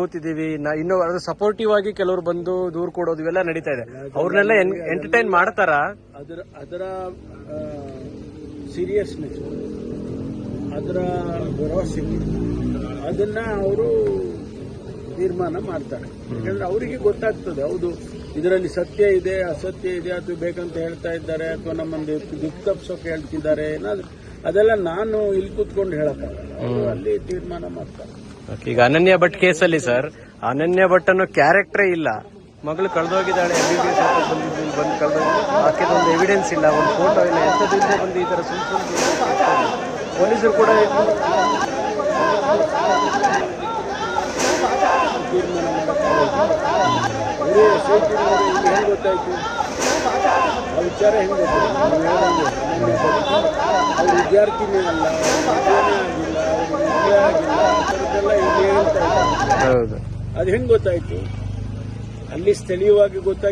ಕೂತಿದೀವಿ ನಾ- ಇನ್ನು ಅದು ಸಪೋರ್ಟಿವ್ ಆಗಿ ಕೆಲವರು ಬಂದು ದೂರ್ ಕೊಡೋದು ಇವೆಲ್ಲ ನಡೀತಾ ಇದೆ. ಅವ್ರನ್ನೆಲ್ಲ ಎಂಟರ್ಟೈನ್ ಮಾಡ್ತಾರ? ಅದರ ಅದರ ಸೀರಿಯಸ್ನೆಸ್ ಅದರ ಭರವಸೆ. ಅದನ್ನ ಅವರು ತೀರ್ಮಾನ ಮಾಡ್ತಾರೆ. ಯಾಕಂದ್ರೆ ಅವರಿಗೆ ಗೊತ್ತಾಗ್ತದೆ, ಹೌದು, ಇದರಲ್ಲಿ ಸತ್ಯ ಇದೆ, ಅಸತ್ಯ ಇದೆ ಅಥವಾ ಬೇಕಂತ ಹೇಳ್ತಾ ಇದ್ದಾರೆ, ಅಥವಾ ನಮ್ಮನ್ನು ದುಃಖ ತಪ್ಪಿಸೋಕೆ ಹೇಳ್ತಿದ್ದಾರೆ, ಏನಾದ್ರು. ಅದೆಲ್ಲ ನಾನು ಇಲ್ಲಿ ಕೂತ್ಕೊಂಡು ಹೇಳಕ್ಕಾಗಲ್ಲ ಅವರು ಅಲ್ಲಿ ತೀರ್ಮಾನ ಮಾಡ್ತಾರೆ. ಈಗ ಅನನ್ಯ ಭಟ್ ಕೇಸಲ್ಲಿ ಸರ್ ಅನನ್ಯ ಭಟ್ ಅನ್ನೋ ಕ್ಯಾರೆಕ್ಟರೇ ಇಲ್ಲ. ಮಗಳು ಕಳೆದೋಗಿದ್ದಾಳೆ ಎಂ ಬಿ ಬಿ ಎಸ್ ಬಂದಿದ್ದು ಇಲ್ಲಿ ಬಂದು ಕಳೆದೋಗಿ ಆಕೆದೊಂದು ಎವಿಡೆನ್ಸ್ ಇಲ್ಲ ಒಂದು ಫೋಟೋ ಇಲ್ಲ ಎಂಥದ್ರಿಂದ ಬಂದು ಈ ಥರ ಸುಮ್ ಸುಮ್ಮನೆ ಪೊಲೀಸರು ಕೂಡ ತೀರ್ಮಾನ ಗೊತ್ತಾಯ್ತು? ಆ ವಿಚಾರ ಹೆಂಗ್ ಗೊತ್ತಾಯ್ತು? ಅವ್ರು ವಿದ್ಯಾರ್ಥಿನೇ ಅಲ್ಲ ಆಗಿಲ್ಲ ಅವ್ರಿಗೆ ಆಗಿಲ್ಲ ಆ ಇಲ್ಲಿ ಹೇಳ್ತಾ ಇದ್ದಾರೆ ಹೌದು. ಅದು ಹೆಂಗ್ ಗೊತ್ತಾಯ್ತು? ಅಲ್ಲಿ ಸ್ಥಳೀಯವಾಗಿ ಗೊತ್ತಾಗಿ